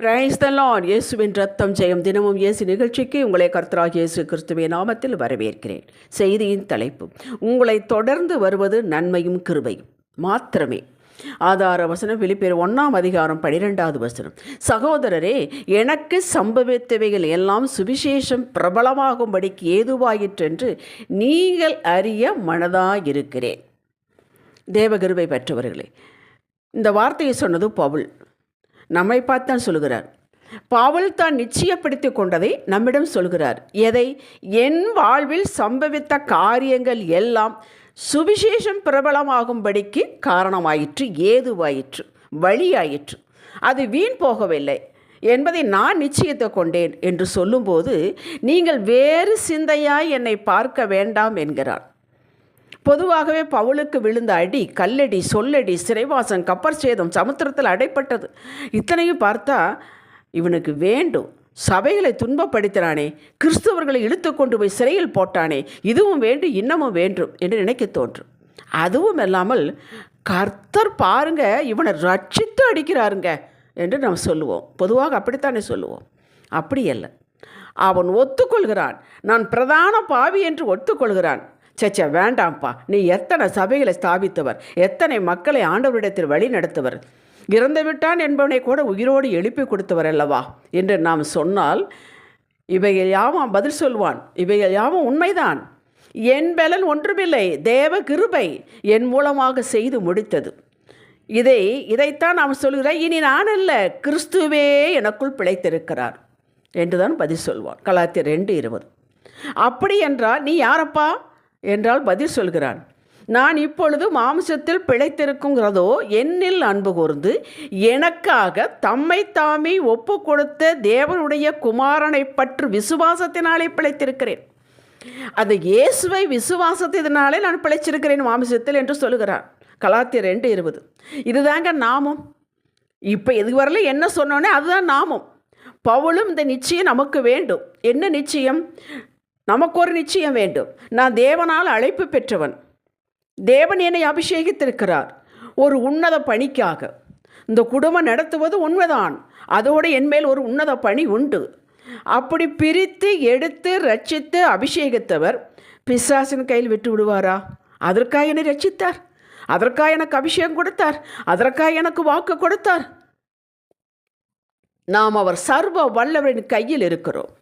Praise the Lord இயேசுவின் ரத்தம் ஜெயம் தினமும் இயேசு நிகழ்ச்சிக்கு உங்களை கர்த்தராக இயேசு கிறிஸ்துவே நாமத்தில் வரவேற்கிறேன். செய்தியின் தலைப்பு உங்களை தொடர்ந்து வருவது நன்மையும் கிருபையும். மாத்திரமே. ஆதார வசனம் பிலிப்பியர் ஒன்றாம் அதிகாரம் பனிரெண்டாவது வசனம். சகோதரரே எனக்கு சம்பவித்தவைகள் எல்லாம் சுவிசேஷம் பிரபலமாகும்படிக்கு ஏதுவாயிற்றென்று நீங்கள் அறிய மனதாயிருக்கிறேன். தேவகிருபை பெற்றவர்களே இந்த வார்த்தையை சொன்னது பவுல். நம்மை பார்த்தான் சொல்கிறார் பாவல் தான் நிச்சயப்படுத்தி கொண்டதை நம்மிடம் சொல்கிறார் எதை? என் வாழ்வில் சம்பவித்த காரியங்கள் எல்லாம் சுவிசேஷம் பிரபலமாகும்படிக்கு காரணமாயிற்று ஏதுவாயிற்று வழியாயிற்று. அது வீண் போகவில்லை. என்பதை நான் நிச்சயத்தை கொண்டேன் என்று சொல்லும்போது நீங்கள் வேறு சிந்தையாய் என்னை பார்க்க வேண்டாம் என்கிறார். பொதுவாகவே பவுலுக்கு விழுந்த அடி கல்லடி சொல்லடி சிறைவாசம் கப்பர் சேதம் சமுத்திரத்தில் அடைப்பட்டது. இத்தனையும் பார்த்தா இவனுக்கு வேண்டும். சபைகளை துன்பப்படுத்தினானே கிறிஸ்தவர்களை இழுத்து கொண்டு போய் சிறையில் போட்டானே இதுவும் வேண்டும் இன்னமும் வேண்டும் என்று நினைக்க தோன்றும். அதுவும் இல்லாமல் கர்த்தர் பாருங்க இவனை ரட்சித்து அடிக்கிறாருங்க என்று நாம் சொல்லுவோம். பொதுவாக அப்படித்தானே சொல்லுவோம். அப்படி அல்ல. அவன் ஒத்துக்கொள்கிறான். நான் பிரதான பாவி என்று ஒத்துக்கொள்கிறான். சச்சா வேண்டாம்ப்பா. நீ எத்தனை சபைகளை ஸ்தாபித்தவர் எத்தனை மக்களை ஆண்டவரிடத்தில் வழி நடத்துவர். இறந்து விட்டான் என்பவனை கூட உயிரோடு எழுப்பி கொடுத்தவர் அல்லவா? என்று நாம் சொன்னால் இவைகள் யாவும் பதில் சொல்வான். இவைகள் யாவும் உண்மைதான். என் பலன் ஒன்றுமில்லை தேவ கிருபை என் மூலமாக செய்து முடித்தது. இதை இதைத்தான் நாம் சொல்கிறேன் இனி நான் அல்ல கிறிஸ்துவே எனக்குள் பிழைத்திருக்கிறார் என்றுதான் பதில் சொல்வான். கலாத்தியர் ரெண்டு இருபது. அப்படி என்றால் நீ யாரப்பா? என்றால் பதில் சொல்கிறான். நான் இப்பொழுது மாம்சத்தில் பிழைத்திருக்குங்கிறதோ என்னில் அன்பு கூர்ந்து எனக்காக தம்மை தாமே ஒப்பு கொடுத்த தேவனுடைய குமாரனை பற்று விசுவாசத்தினாலே பிழைத்திருக்கிறேன். அந்த இயேசுவை விசுவாசத்தினாலே நான் பிழைச்சிருக்கிறேன் மாம்சத்தில் என்று சொல்லுகிறார் கலாத்தியர் ரெண்டு இருபது. இதுதாங்க நாமம். இப்போ இதுவரையில என்ன சொன்னோன்னே அதுதான் நாமம். பவுலும் இந்த நிச்சயம் நமக்கு வேண்டும். என்ன நிச்சயம்? நமக்கு ஒரு நிச்சயம் வேண்டும். நான் தேவனால் அழைப்பு பெற்றவன். தேவன் என்னை அபிஷேகித்திருக்கிறார். ஒரு உன்னத பணிக்காக. இந்த குடும்பம் நடத்துவது உண்மைதான். அதோடு என்மேல் ஒரு உன்னத பணி உண்டு. அப்படி பிரித்து எடுத்து ரட்சித்து அபிஷேகித்தவர் பிசாசின் கையில் விட்டு விடுவாரா? அதற்காக என்னை ரட்சித்தார். அதற்காக எனக்கு அபிஷேகம் கொடுத்தார். அதற்காக எனக்கு வாக்கு கொடுத்தார். நாம் அவர் சர்வ வல்லவரின் கையில் இருக்கிறோம்.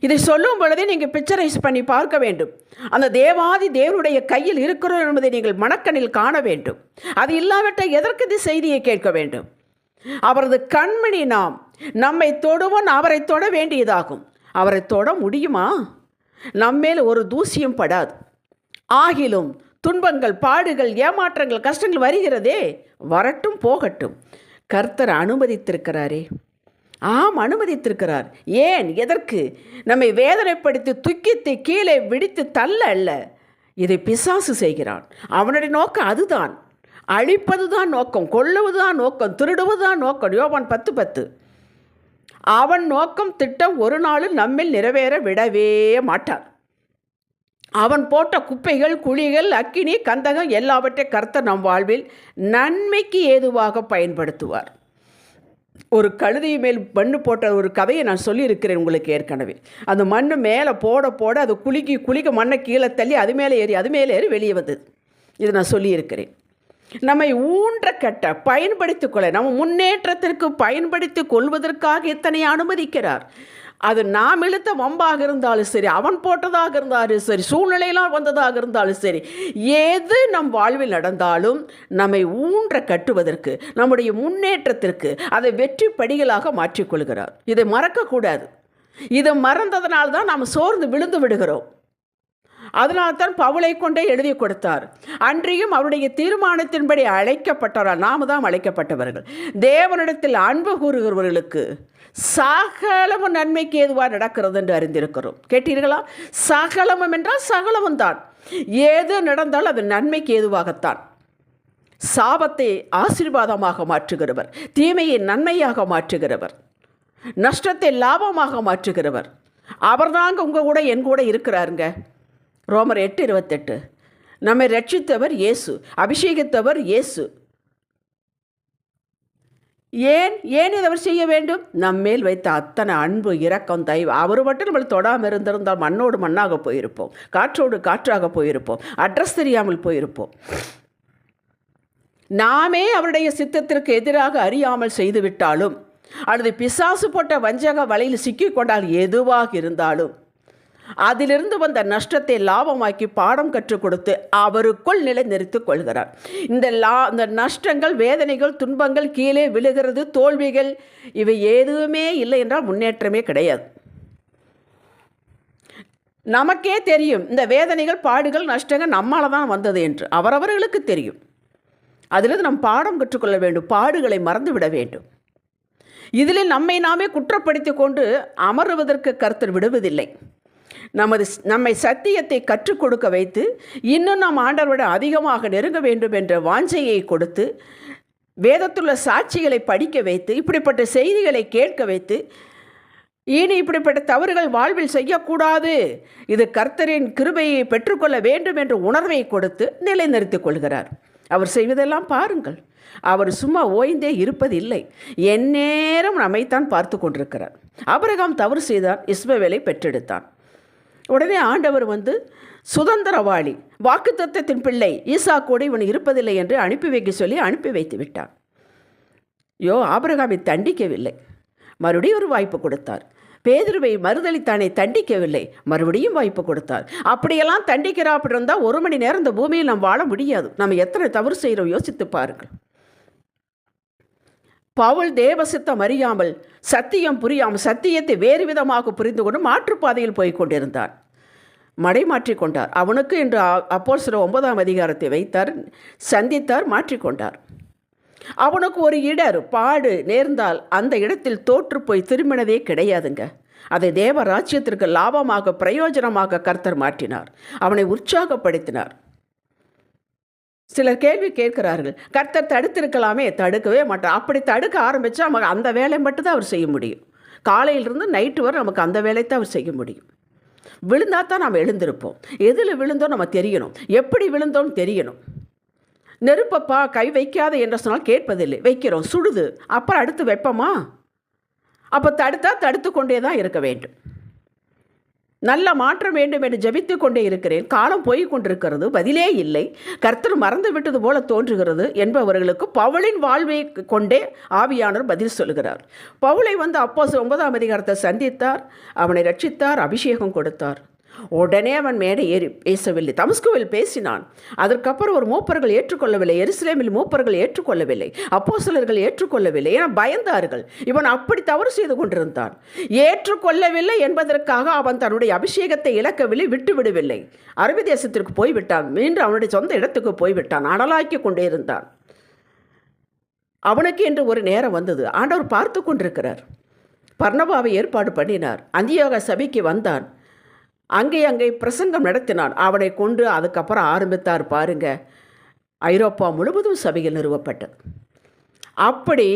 இதை சொல்லும் பொழுதே நீங்கள் பிக்சரைஸ் பண்ணி பார்க்க வேண்டும். அந்த தேவாதி தேவனுடைய கையில் இருக்கிறோம் என்பதை நீங்கள் மனக்கண்ணில் காண வேண்டும். அது இல்லாவிட்டால் எதற்கு இந்த செய்தியை கேட்க வேண்டும்? அவரது கண்மணி நாம் நம்மை தொடுவோம் அவரை தொட வேண்டியதாகும். அவரை தொட முடியுமா? நம்மேல் ஒரு தூசியும் படாது. ஆகிலும் துன்பங்கள் பாடுகள் ஏமாற்றங்கள் கஷ்டங்கள் வருகிறதே வரட்டும் போகட்டும். கர்த்தர் அனுமதித்திருக்கிறாரே. ஆம் அனுமதித்திருக்கிறார். ஏன்? எதற்கு? நம்மை வேதனைப்படுத்தி துக்கித்து கீழே விடித்து தள்ள அல்ல. இதை பிசாசு செய்கிறான். அவனுடைய நோக்கம் அதுதான். அழிப்பதுதான் நோக்கம் கொல்லுவதுதான் நோக்கம் திருடுவதுதான் நோக்கம். யோவான் பத்து பத்து. அவன் நோக்கம் திட்டம் ஒரு நாளும் நம்மில் நிறைவேற விடவே மாட்டான் அவன் போட்ட குப்பைகள் குழிகள் அக்கினி கந்தகம் எல்லாவற்றை கர்த்தர் நம் வாழ்வில் நன்மைக்கு ஏதுவாக பயன்படுத்துவார். ஒரு கழுதை மேல் மண்ணு போட்ட ஒரு கதையை நான் சொல்லியிருக்கிறேன் உங்களுக்கு ஏற்கனவே. அந்த மண் மேலே போட போட அது குலுக்கி குளிக்க மண்ணை கீழே தள்ளி அது மேலே ஏறி அது மேலே ஏறி வெளியே வந்தது. இது நான் சொல்லியிருக்கிறேன். நம்மை ஊன்ற கட்ட பயன்படுத்திக் கொள்ள நம்ம முன்னேற்றத்திற்கு பயன்படுத்தி கொள்வதற்காக எத்தனை அனுமதிக்கிறார்? அது நாம் இழுத்த வம்பாக இருந்தாலும் சரி அவன் போட்டதாக இருந்தாலும் சரி சூழ்நிலையெல்லாம் வந்ததாக இருந்தாலும் சரி எது நம் வாழ்வில் நடந்தாலும் நம்மை ஊன்ற கட்டுவதற்கு நம்முடைய முன்னேற்றத்திற்கு அதை வெற்றி படிகளாக மாற்றிக்கொள்கிறார் இதை மறக்கக்கூடாது. இதை மறந்ததனால்தான் நாம் சோர்ந்து விழுந்து விடுகிறோம். அதனால்தான் பவுளை கொண்டே எழுதி கொடுத்தார். அன்றியும் அவருடைய தீர்மானத்தின்படி அழைக்கப்பட்டவர்கள் நாம் தான் அழைக்கப்பட்டவர்கள். தேவனிடத்தில் அன்பு கூறுகிறவர்களுக்கு சகலமும் நன்மைக்கு ஏதுவாக நடக்கிறது என்று அறிந்திருக்கிறோம். கேட்டீர்களா? சகலமும் என்றால் சகலமும் தான். ஏது நடந்தாலும் அது நன்மைக்கு ஏதுவாகத்தான். சாபத்தை ஆசீர்வாதமாக மாற்றுகிறவர். தீமையை நன்மையாக மாற்றுகிறவர். நஷ்டத்தை லாபமாக மாற்றுகிறவர். அவர்தாங்க உங்கள் கூட என் கூட இருக்கிறாருங்க. ரோமர் எட்டு இருபத்தெட்டு. நம்மை ரட்சித்தவர் இயேசு அபிஷேகித்தவர் இயேசு. ஏன் ஏன் இதை அவர் செய்ய வேண்டும்? நம்மேல் வைத்த அத்தனை அன்பு இரக்கம் தயவு அவர் மட்டும் நம்மளை தொடாமல் இருந்திருந்தால் மண்ணோடு மண்ணாக போயிருப்போம். காற்றோடு காற்றாக போயிருப்போம். அட்ரஸ் தெரியாமல் போயிருப்போம். நாமே அவருடைய சித்தத்திற்கு எதிராக அறியாமல் செய்துவிட்டாலும் அல்லது பிசாசு போட்ட வஞ்சக வலையில் சிக்கிக்கொண்டால் எதுவாக இருந்தாலும் அதிலிருந்து வந்த நஷ்டத்தை லாபமாக்கி பாடம் கற்றுக் கொடுத்து அவருக்குள் நிலைநிறுத்திக் கொள்கிறார். இந்த லா இந்த நஷ்டங்கள் வேதனைகள் துன்பங்கள் கீழே விழுகிறது தோல்விகள் இவை எதுவுமே இல்லை என்றால் முன்னேற்றமே கிடையாது. நமக்கே தெரியும் இந்த வேதனைகள் பாடுகள் நஷ்டங்கள் நம்மால் தான் வந்தது என்று. அவரவர்களுக்கு தெரியும். அதிலிருந்து நம் பாடம் கற்றுக்கொள்ள வேண்டும் பாடுகளை மறந்துவிட வேண்டும். இதில் நம்மை நாமே குற்றப்படுத்தி கொண்டு அமருவதற்கு கருத்து விடுவதில்லை. நமது நம்மை சத்தியத்தை கற்றுக் கொடுக்க வைத்து இன்னும் நாம் ஆண்டவரோட அதிகமாக நெருங்க வேண்டும் என்ற வாஞ்சையை கொடுத்து வேதத்துள்ள சாட்சிகளை படிக்க வைத்து இப்படிப்பட்ட செய்திகளை கேட்க வைத்து இனி இப்படிப்பட்ட தவறுகள் வாழ்வில் செய்யக்கூடாது. இது கர்த்தரின் கிருபையை பெற்றுக்கொள்ள வேண்டும் என்ற உணர்வை கொடுத்து நிலைநிறுத்திக் கொள்கிறார். அவர் செய்வதெல்லாம் பாருங்கள். அவர் சும்மா ஓய்ந்தே இருப்பதில்லை. எந்நேரம் நம்மைத்தான் பார்த்து கொண்டிருக்கிறார். அபரகாம் தவறு செய்தான் இஸ்மவேலை பெற்றெடுத்தான். உடனே ஆண்டவர் வந்து சுதந்திரவாளி வாக்குத்தத்தத்தின் பிள்ளை ஈசா கூட இவன் இருப்பதில்லை என்று அனுப்பி வைக்க சொல்லி அனுப்பி வைத்து விட்டான். யோ ஆபரகாமை தண்டிக்கவில்லை. மறுபடியும் ஒரு வாய்ப்பு கொடுத்தார். பேதுருவை மறுதளித்தானே தண்டிக்கவில்லை. மறுபடியும் வாய்ப்பு கொடுத்தார். அப்படியெல்லாம் தண்டிக்கிறா அப்படி இருந்தால் ஒரு மணி நேரம் இந்த பூமியில் நாம் வாழ முடியாது. நம்ம எத்தனை தவறு செய்கிறோம் யோசித்து பாருங்கள். பவுல் தேவசித்தம் அறியாமல் சத்தியம் புரியாமல் சத்தியத்தை வேறு விதமாக புரிந்து கொண்டு மாற்றுப்பாதையில் போய் கொண்டிருந்தான். மடை மாற்றிக்கொண்டார் அவனுக்கு இன்று அப்போ சில ஒன்பதாம் அதிகாரத்தை வைத்தார். சந்தித்தார் மாற்றிக்கொண்டார் அவனுக்கு ஒரு இடர் பாடு நேர்ந்தால் அந்த இடத்தில் தோற்று போய் திரும்பினதே கிடையாதுங்க. அதை தேவ ராஜ்யத்திற்கு லாபமாக பிரயோஜனமாக கர்த்தர் மாற்றினார். அவனை உற்சாகப்படுத்தினார். சிலர் கேள்வி கேட்கிறார்கள் கர்த்தர் தடுத்திருக்கலாமே தடுக்கவே மாட்டார். அப்படி தடுக்க ஆரம்பித்தா நமக்கு அந்த வேலை மட்டும்தான் அவர் செய்ய முடியும். காலையிலிருந்து நைட்டு வரை நமக்கு அந்த வேலையை தான் அவர் செய்ய முடியும். விழுந்தா தான் நாம் எழுந்திருப்போம். எதில் விழுந்தோம் நம்ம தெரியணும். எப்படி விழுந்தோம்னு தெரியணும். நெருப்பப்பா கை வைக்காத என்று சொன்னால் கேட்பதில்லை. வைக்கிறோம் சுடுது. அப்புறம் அடுத்து வைப்போமா? அப்போ தடுத்தா தடுத்து கொண்டே தான் இருக்க வேண்டும். நல்ல மாற்றம் வேண்டும் என்று ஜபித்து கொண்டே இருக்கிறேன். காலம் போய் கொண்டிருக்கிறது பதிலே இல்லை. கர்த்தர் மறந்து விட்டது போல தோன்றுகிறது என்பவர்களுக்கு பவுளின் வாழ்வை கொண்டே ஆவியானவர் பதில் சொல்கிறார். பவுளை வந்து அப்போ ஒன்பதாம் அதிகாரத்தை சந்தித்தார் அவனை ரட்சித்தார் அபிஷேகம் கொடுத்தார். உடனே அவன் மேடை ஏறி பேசவில்லை. தமஸ்குவில் பேசினான். அதற்கப்புறம் ஒரு மூப்பர்கள் ஏற்றுக்கொள்ளவில்லை. எருசலேமில் மூப்பர்கள் ஏற்றுக்கொள்ளவில்லை. அப்போ சிலர்கள் ஏற்றுக்கொள்ளவில்லை என பயந்தார்கள். இவன் அப்படி தவறு செய்து கொண்டிருந்தான். ஏற்றுக்கொள்ளவில்லை என்பதற்காக அவன் தன்னுடைய அபிஷேகத்தை இழக்கவில்லை விட்டுவிடவில்லை. அரபி தேசத்திற்கு போய்விட்டான். மீண்டும் அவனுடைய சொந்த இடத்துக்கு போய்விட்டான். அடலாக்கி கொண்டே இருந்தான் அவனுக்கு என்று ஒரு நேரம் வந்தது. ஆண்டவர் பார்த்து கொண்டிருக்கிறார். பர்ணபாவை ஏற்பாடு பண்ணினார். அந்தியோக சபைக்கு வந்தான். அங்கே அங்கே பிரசங்கம் நடத்தினான். அவனை கொண்டு அதுக்கப்புறம் ஆரம்பித்தார் பாருங்க. ஐரோப்பா முழுவதும் சபையில் நிறுவப்பட்டது. அப்படி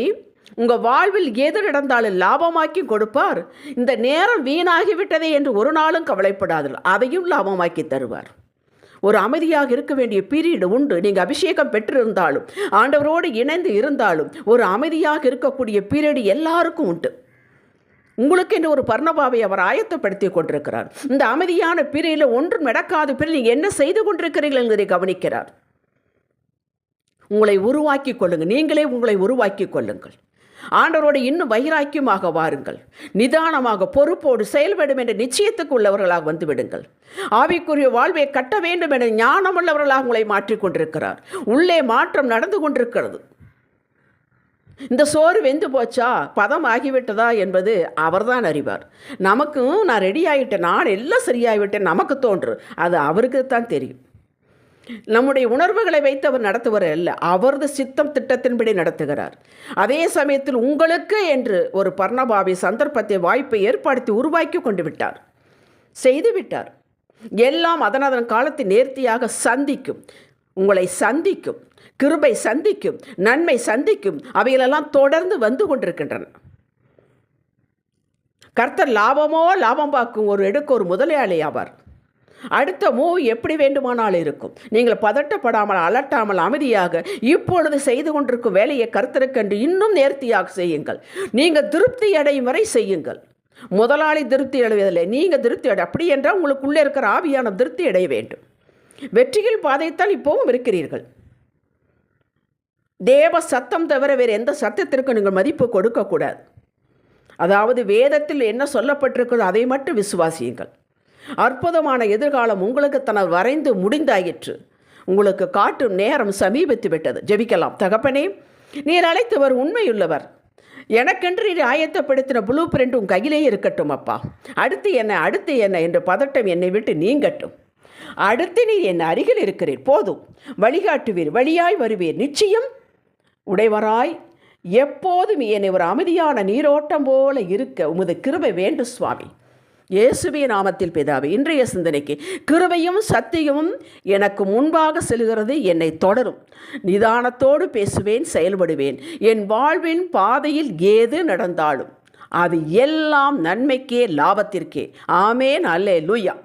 உங்கள் வாழ்வில் எது நடந்தாலும் லாபமாக்கி கொடுப்பார். இந்த நேரம் வீணாகிவிட்டதே என்று ஒரு நாளும் கவலைப்படாதீர்கள் அதையும் லாபமாக்கி தருவார். ஒரு அமைதியாக இருக்க வேண்டிய பீரியடு உண்டு. நீங்கள் அபிஷேகம் பெற்றிருந்தாலும் ஆண்டவரோடு இணைந்து இருந்தாலும் ஒரு அமைதியாக இருக்கக்கூடிய பீரியடு எல்லாருக்கும் உண்டு. உங்களுக்கு என்று ஒரு பர்ணபாவை அவர் ஆயத்தப்படுத்தி கொண்டிருக்கிறார். இந்த அமைதியான பிறையில் ஒன்றும் நடக்காத பிறகு நீங்கள் என்ன செய்து கொண்டிருக்கிறீர்கள் என்பதை கவனிக்கிறார். உங்களை உருவாக்கி கொள்ளுங்கள். நீங்களே உங்களை உருவாக்கி கொள்ளுங்கள். ஆண்டவரோடு இன்னும் வைராக்கியமாக வாருங்கள். நிதானமாக பொறுப்போடு செயல்படும் என்ற நிச்சயத்துக்கு உள்ளவர்களாக வந்துவிடுங்கள் ஆவிக்குரிய வாழ்வை கட்ட வேண்டும் என ஞானமுள்ளவர்களாக உங்களை மாற்றிக்கொண்டிருக்கிறார் உள்ளே மாற்றம் நடந்து கொண்டிருக்கிறது. இந்த சோறு வெந்து போச்சா? பதம் ஆகிவிட்டதா? என்பது அவர்தான் அறிவார். நமக்கும் நான் ரெடி ஆகிட்டேன் நான் எல்லாம் சரியாகிவிட்டேன் நமக்கு தோன்று. அது அவருக்கு தான் தெரியும். நம்முடைய உணர்வுகளை வைத்து அவர் நடத்துவர் அல்ல அவரது சித்தம் திட்டத்தின்படி நடத்துகிறார். அதே சமயத்தில் உங்களுக்கு என்று ஒரு பர்ணபாவி சந்தர்ப்பத்தை வாய்ப்பை ஏற்படுத்தி உருவாக்கி கொண்டு விட்டார். செய்துவிட்டார் எல்லாம் அதன் அதன் காலத்தை நேர்த்தியாக சந்திக்கும். உங்களை சந்திக்கும் கிருபை சந்திக்கும் நன்மை சந்திக்கும் அவைகளெல்லாம் தொடர்ந்து வந்து கொண்டிருக்கின்றன. கர்த்தர் லாபமோ லாபம் பார்க்கும் ஒரு எடுக்க ஒரு முதலாளி ஆவார். அடுத்த மூவ் எப்படி வேண்டுமானால் இருக்கும். நீங்கள் பதட்டப்படாமல் அலட்டாமல் அமைதியாக இப்பொழுது செய்து கொண்டிருக்கும் வேலையை கருத்தருக்கென்று இன்னும் நேர்த்தியாக செய்யுங்கள். நீங்கள் திருப்தி அடையும் வரை செய்யுங்கள். முதலாளி திருப்தி அடைவதில்லை. நீங்கள் திருப்தி அடை அப்படி என்றால் உங்களுக்குள்ளே இருக்கிற ஆவியான திருப்தி அடைய வேண்டும். வெற்றியில் பாதைத்தான் இப்போவும் இருக்கிறீர்கள். தேவ சத்தம் தவிர வேறு எந்த சத்தத்திற்கும் நீங்கள் மதிப்பு கொடுக்கக்கூடாது. அதாவது வேதத்தில் என்ன சொல்லப்பட்டிருக்கிறதோ அதை மட்டும் விசுவாசியுங்கள். அற்புதமான எதிர்காலம் உங்களுக்கு தன வரைந்து முடிந்தாயிற்று. உங்களுக்கு காட்டும் நேரம் சமீபித்து விட்டது. ஜெபிக்கலாம். தகப்பனே நீர் அழைத்தவர் உண்மையுள்ளவர். எனக்கென்று நீர் ஆயத்தப்படுத்தின ப்ளூ பிரிண்ட் உன் கையிலே இருக்கட்டும் அப்பா. அடுத்து என்ன அடுத்து என்ன என்று பதட்டம் என்னை விட்டு நீங்கட்டும். அடுத்து நீர் என் அருகில் இருக்கிறீர். போதும். வழிகாட்டுவீர். வழியாய் வருவீர். நிச்சயம் உடைவராய் எப்போதும் என்னை ஒரு அமைதியான நீரோட்டம் போல இருக்க உமது கிருபை வேண்டும் சுவாமி. இயேசுவிய நாமத்தில் பிதாவே இன்றைய சிந்தனைக்கு கிருபையும் சத்தியமும் எனக்கு முன்பாக செல்கிறது என்னை தொடரும். நிதானத்தோடு பேசுவேன் செயல்படுவேன். என் வாழ்வின் பாதையில் ஏது நடந்தாலும் அது எல்லாம் நன்மைக்கே லாபத்திற்கே. ஆமேன். அல்லே லூயா